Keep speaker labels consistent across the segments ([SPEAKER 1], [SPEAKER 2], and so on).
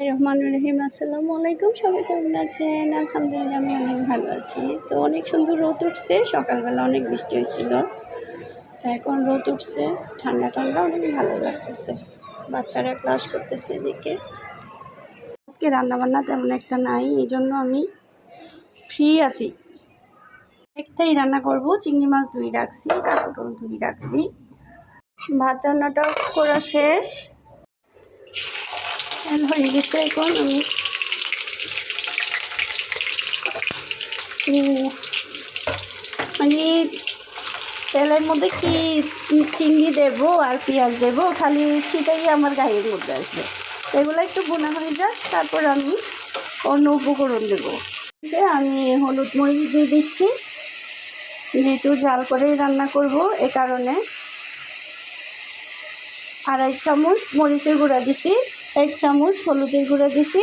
[SPEAKER 1] রহমান রহিম, আসসালামু আলাইকুম। সবাই কেমন আছেন? আলহামদুলিল্লাহ, আমি অনেক ভালো আছি। তো অনেক সুন্দর রোদ উঠছে। সকালবেলা অনেক বৃষ্টি হয়েছিল। তো এখন রোদ উঠছে। ঠান্ডা ঠান্ডা অনেক ভালো লাগতেছে। বাচ্চারা ক্লাস করতেছে এদিকে। আজকে রান্নাবান্না তেমন একটা নাই এই জন্য আমি ফ্রি আছি। একটাই রান্না করব, চিংড়ি মাছ ধুই রাখছি কাকুটল ধুই রাখছি। ভাত রান্নাটা করা শেষ। হয়ে গেছে এখন? আমি মানে তেলের মধ্যে কি চিংড়ি দেব আর পেঁয়াজ দেব, খালি সেটাই আমার গায়ের মধ্যে আসবে। এগুলো একটু বোনা হয়ে যাক, তারপর আমি অন্য উপকরণ দেবো। আমি হলুদ মরিচ দিয়ে দিচ্ছি। যেহেতু জাল করেই রান্না করব, এ কারণে আড়াই চামচ মরিচের গুঁড়া দিছি। এক চামচ হলুদের গুঁড়া দিছি।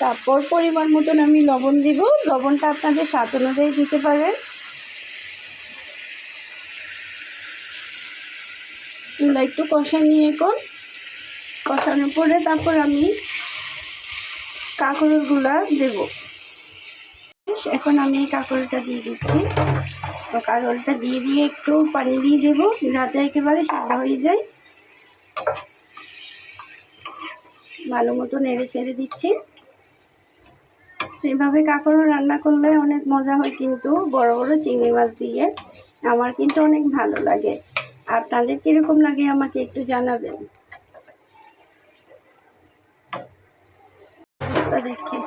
[SPEAKER 1] তারপর পরিমাণ মতন আমি লবণ দিব। লবণটা আপনাদের স্বাদ অনুযায়ী দিতে পারেন। এগুলো একটু কষা নিয়ে কর কষানোর পরে তারপর আমি কাঁকড়গুলা দেব। এখন আমি কাঁকড়টা দিয়ে দিচ্ছি। তো কাঁকড়টা দিয়ে দিয়ে একটু পানি দিয়ে দেবো। যাতে একেবারে সাদা হয়ে যায়। ভালো মতো নেড়ে ছেড়ে দিচ্ছি। এভাবে কাঁকড় রান্না করলে অনেক মজা হয় কিন্তু বড় বড় চিংড়ি মাছ দিয়ে আমার কিন্তু অনেক ভালো লাগে। আর তাদের কীরকম লাগে আমাকে একটু জানাবেন। দেখি।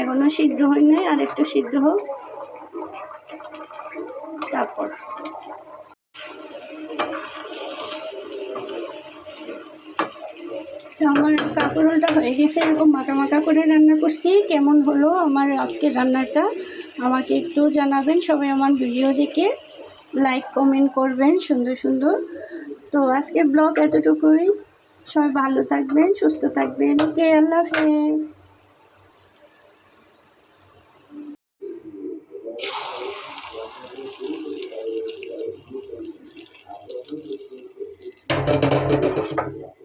[SPEAKER 1] এখনও সিদ্ধ হয় নাই, আর একটু সিদ্ধ হোক। তারপর। আমার কাপড়টা হয়ে গেছে, এরকম মাখা মাখা করে রান্না করছি। কেমন হলো আমার আজকের রান্নাটা? আমাকে একটু জানাবেন, সবাই আমার ভিডিও দেখে লাইক কমেন্ট করবেন সুন্দর সুন্দর। তো আজকের ব্লগ এতটুকুই। সবাই ভালো থাকবেন, সুস্থ থাকবেন। ওকে, আল্লাহ হাফেজ।
[SPEAKER 2] Thank you.